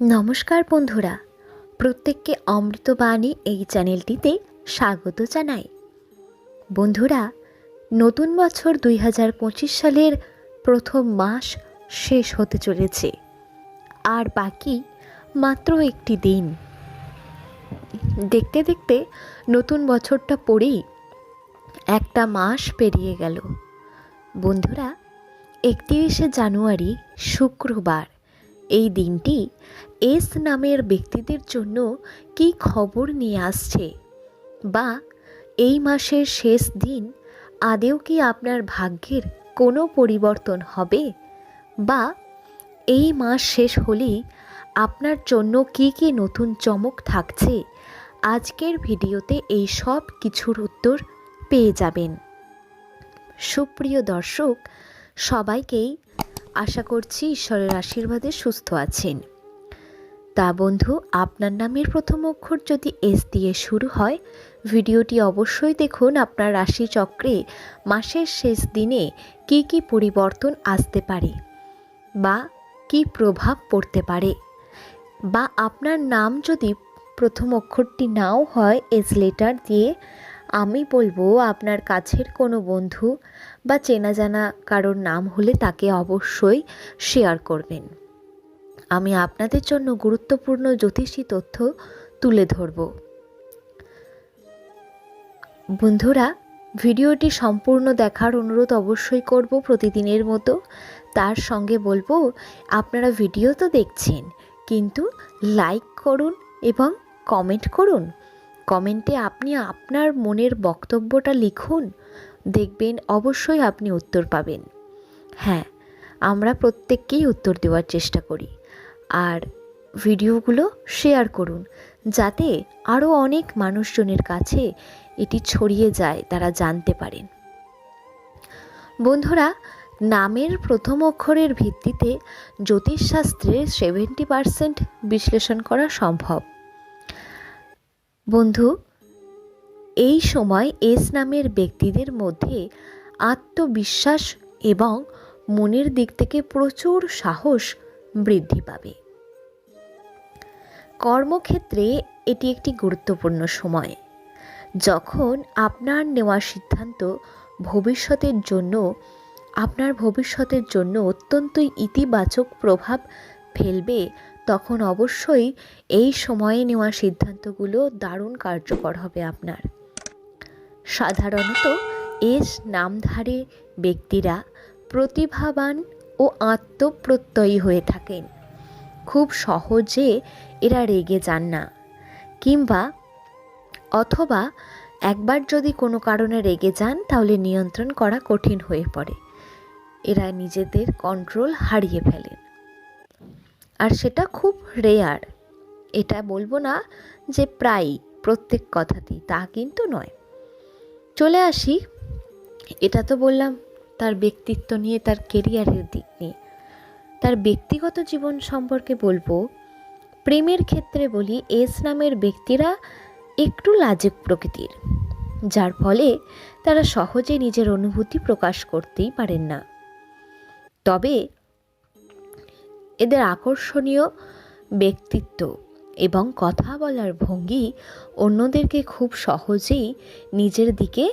নমস্কার বন্ধুরা, প্রত্যেককে অমৃতবাণী এই চ্যানেলটিতে স্বাগত জানাই। বন্ধুরা, নতুন বছর দুই হাজার পঁচিশ সালের প্রথম মাস শেষ হতে চলেছে, আর বাকি মাত্র একটি দিন। দেখতে দেখতে নতুন বছরটা পড়েই একটা মাস পেরিয়ে গেল। বন্ধুরা, একত্রিশে জানুয়ারি, শুক্রবার। এই দিনটি এস নামের ব্যক্তিদের জন্য কী খবর নিয়ে আসছে? বা এই মাসের শেষ দিন আদেও কি আপনার ভাগ্যের কোনো পরিবর্তন হবে? বা এই মাস শেষ হলেই আপনার জন্য কী কী নতুন চমক থাকছে? আজকের ভিডিওতে এই সব কিছুর উত্তর পেয়ে যাবেন। সুপ্রিয় দর্শক, সবাইকেই আশা করছি ঈশ্বরের আশীর্বাদে সুস্থ আছেন। তা বন্ধু, আপনার নামের প্রথম অক্ষর যদি এস দিয়ে শুরু হয়, ভিডিওটি অবশ্যই দেখুন আপনার রাশি চক্রে মাসের শেষ দিনে কি কি পরিবর্তন আসতে পারে বা কি প্রভাব পড়তে পারে বা আপনার নাম যদি প্রথম অক্ষরটি নাও হয় এস লেটার দিয়ে আমি বলব আপনার কাছের কোনো বন্ধু বা চেনা জানা কারোর নাম হলে তাকে অবশ্যই শেয়ার করবেন। আমি আপনাদের জন্য গুরুত্বপূর্ণ জ্যোতিষী তথ্য তুলে ধরব। বন্ধুরা, ভিডিওটি সম্পূর্ণ দেখার অনুরোধ অবশ্যই করব প্রতিদিনের মতো। তার সঙ্গে বলব, আপনারা ভিডিও তো দেখছেন, কিন্তু লাইক করুন এবং কমেন্ট করুন। কমেন্টে আপনি আপনার মনের বক্তব্যটা লিখুন। দেখবেন অবশ্যই আপনি উত্তর পাবেন। হ্যাঁ আমরা প্রত্যেককেই উত্তর দেওয়ার চেষ্টা করি। আর ভিডিওগুলো শেয়ার করুন, যাতে আরও অনেক মানুষজনের কাছে এটি ছড়িয়ে যায়, তারা জানতে পারেন। বন্ধুরা, নামের প্রথম অক্ষরের ভিত্তিতে জ্যোতিষশাস্ত্রের সেভেন্টি পারসেন্ট বিশ্লেষণ করা সম্ভব। বন্ধু, এই সময় এস নামের ব্যক্তিদের মধ্যে আত্মবিশ্বাস এবং মনের দিক থেকে প্রচুর সাহস বৃদ্ধি পাবে। কর্মক্ষেত্রে এটি একটি গুরুত্বপূর্ণ সময়। যখন আপনার নেওয়া সিদ্ধান্ত ভবিষ্যতের জন্য, আপনার ভবিষ্যতের জন্য অত্যন্তই ইতিবাচক প্রভাব ফেলবে তখন অবশ্যই এই সময়ে নেওয়া সিদ্ধান্তগুলো দারুণ কার্যকর হবে আপনার। সাধারণত এস নামধারী ব্যক্তিরা প্রতিভাবান ও আত্মপ্রত্যয়ী হয়ে থাকেন। খুব সহজে এরা রেগে যান না। কিংবা অথবা একবার যদি কোনো কারণে রেগে যান, তাহলে নিয়ন্ত্রণ করা কঠিন হয়ে পড়ে। এরা নিজেদের কন্ট্রোল হারিয়ে ফেলেন। আর সেটা খুব রেয়ার এটা বলব না যে প্রায় প্রত্যেক কথাতেই, তা কিন্তু নয়। চলে আসি, এটা তো বললাম, তার ব্যক্তিত্ব নিয়ে, তার কেরিয়ারের দিক নিয়ে। তার ব্যক্তিগত জীবন সম্পর্কে বলব, প্রেমের ক্ষেত্রে বলি, এস নামের ব্যক্তিরা একটু লাজুক প্রকৃতির, যার ফলে তারা সহজে নিজের অনুভূতি প্রকাশ করতেই পারেন না। তবে এদের আকর্ষণীয় ব্যক্তিত্ব এবং কথা বলার ভঙ্গি অন্যদেরকে খুব সহজেই নিজের দিকে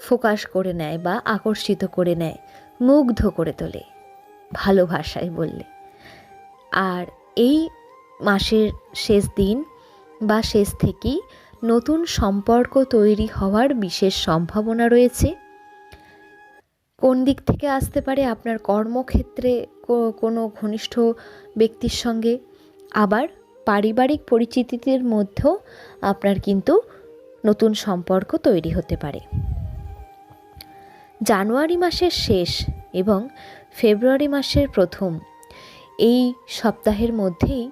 ফোকাস করে নেয় বা আকর্ষিত করে নেয়, মুগ্ধ করে তোলে ভালো ভাষায় বললে। আর এই মাসের শেষ দিন বা শেষ থেকেই নতুন সম্পর্ক তৈরি হওয়ার বিশেষ সম্ভাবনা রয়েছে। কোন দিক থেকে আসতে পারে আপনার কর্মক্ষেত্রে কোনো ঘনিষ্ঠ ব্যক্তির সঙ্গে? আবার পারিবারিক পরিচিতিদের মধ্যেও আপনার কিন্তু নতুন সম্পর্ক তৈরি হতে পারে। জানুয়ারি মাসের শেষ এবং ফেব্রুয়ারি মাসের প্রথম এই সপ্তাহের মধ্যেই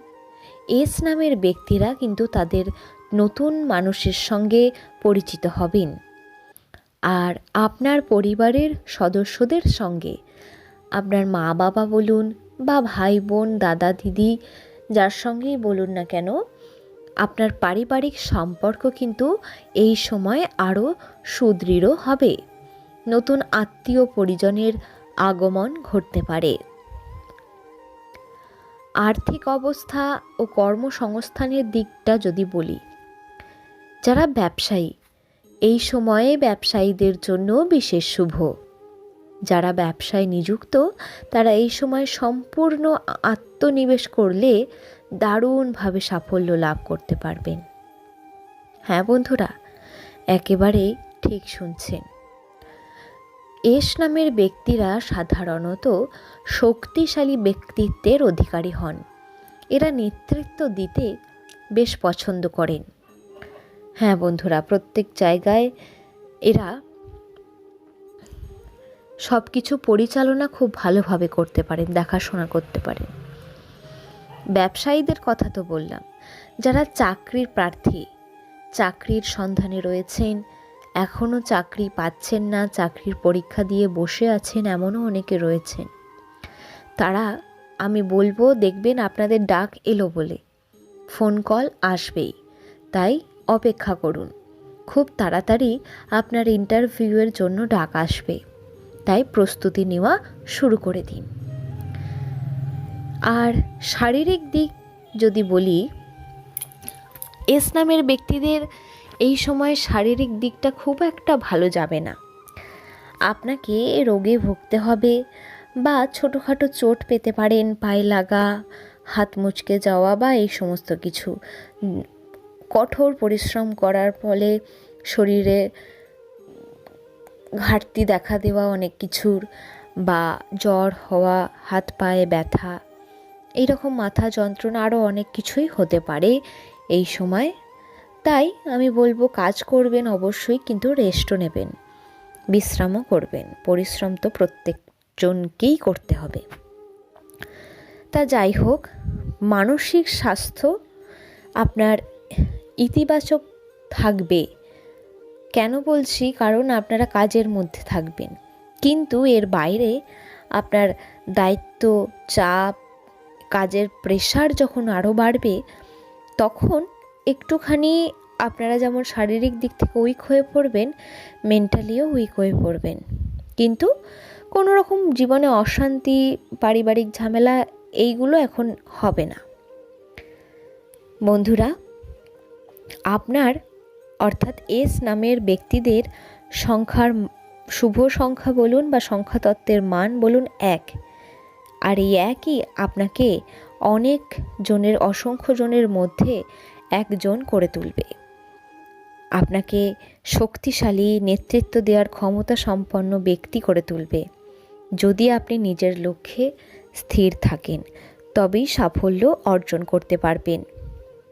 এস নামের ব্যক্তিরা কিন্তু তাদের নতুন মানুষের সঙ্গে পরিচিত হবেন। আর আপনার পরিবারের সদস্যদের সঙ্গে। আপনার মা বাবা বলুন বা ভাই, বোন, দাদা, দিদি, যার সঙ্গেই বলুন না কেন, আপনার পারিবারিক সম্পর্ক কিন্তু এই সময় আরও সুদৃঢ় হবে। নতুন আত্মীয় পরিজনের আগমন ঘটতে পারে। আর্থিক অবস্থা ও কর্মসংস্থানের দিকটা যদি বলি, যারা ব্যবসায়ী এই সময়ে ব্যবসায়ীদের জন্য বিশেষ শুভ। যারা ব্যবসায় নিযুক্ত, তারা এই সময় সম্পূর্ণ আত্মনিবেশ করলে দারুণভাবে সাফল্য লাভ করতে পারবেন। হ্যাঁ বন্ধুরা একেবারে ঠিক শুনছেন। এস নামের ব্যক্তিরা সাধারণত শক্তিশালী ব্যক্তিত্বের অধিকারী হন। এরা নেতৃত্ব দিতে বেশ পছন্দ করেন। হ্যাঁ বন্ধুরা, প্রত্যেক জায়গায় এরা সব কিছু পরিচালনা খুব ভালোভাবে করতে পারেন, দেখাশোনা করতে পারেন। ব্যবসায়ীদের কথা তো বললাম, যারা চাকরির প্রার্থী, চাকরির সন্ধানে রয়েছেন এখনও চাকরি পাচ্ছেন না, চাকরির পরীক্ষা দিয়ে বসে আছেন, এমনও অনেকে রয়েছেন। তারা, আমি বলব, দেখবেন আপনাদের ডাক এলো বলে, ফোন কল আসবেই, তাই অপেক্ষা করুন। খুব তাড়াতাড়ি আপনার ইন্টারভিউয়ের জন্য ডাক আসবে। তাই প্রস্তুতি নেওয়া শুরু করে দিন। আর শারীরিক দিক যদি বলি, এস নামের ব্যক্তিদের এই সময় শারীরিক দিকটা খুব একটা ভালো যাবে না। আপনাকে রোগে ভুগতে হবে বা ছোটোখাটো চোট পেতে পারেন, পায়ে লাগা, হাত মুচকে যাওয়া বা এই সমস্ত কিছু। কঠোর পরিশ্রম করার ফলে শরীরে ঘাটতি দেখা দেওয়া, অনেক কিছুর বা জ্বর হওয়া, হাত পায়ে ব্যথা, এইরকম মাথা যন্ত্রণা আরও অনেক কিছুই হতে পারে এই সময়। তাই আমি বলব কাজ করবেন অবশ্যই, কিন্তু রেস্টও নেবেন, বিশ্রামও করবেন, পরিশ্রম তো প্রত্যেকজনকেই করতে হবে। তা যাই হোক, মানসিক স্বাস্থ্য আপনার ইতিবাচক থাকবে। কেন বলছি? কারণ আপনারা কাজের মধ্যে থাকবেন। কিন্তু এর বাইরে আপনার দায়িত্ব, চাপ, কাজের প্রেশার যখন আরও বাড়বে, তখন একটুখানি আপনারা যেমন শারীরিক দিক থেকে উইক হয়ে পড়বেন মেন্টালিও উইক হয়ে পড়বেন। কিন্তু কোনো রকম জীবনে অশান্তি, পারিবারিক ঝামেলা, এইগুলো এখন হবে না। বন্ধুরা আপনার, অর্থাৎ এস নামের ব্যক্তিদের সংখ্যার শুভ সংখ্যা বলুন বা সংখ্যাতত্ত্বের মান বলুন এক। আর এই একই আপনাকে অনেক জনের, অসংখ্য জনের মধ্যে একজন করে তুলবে। আপনাকে শক্তিশালী নেতৃত্ব দেওয়ার ক্ষমতা সম্পন্ন ব্যক্তি করে তুলবে। যদি আপনি নিজের লক্ষ্যে স্থির থাকেন, তবেই সাফল্য অর্জন করতে পারবেন।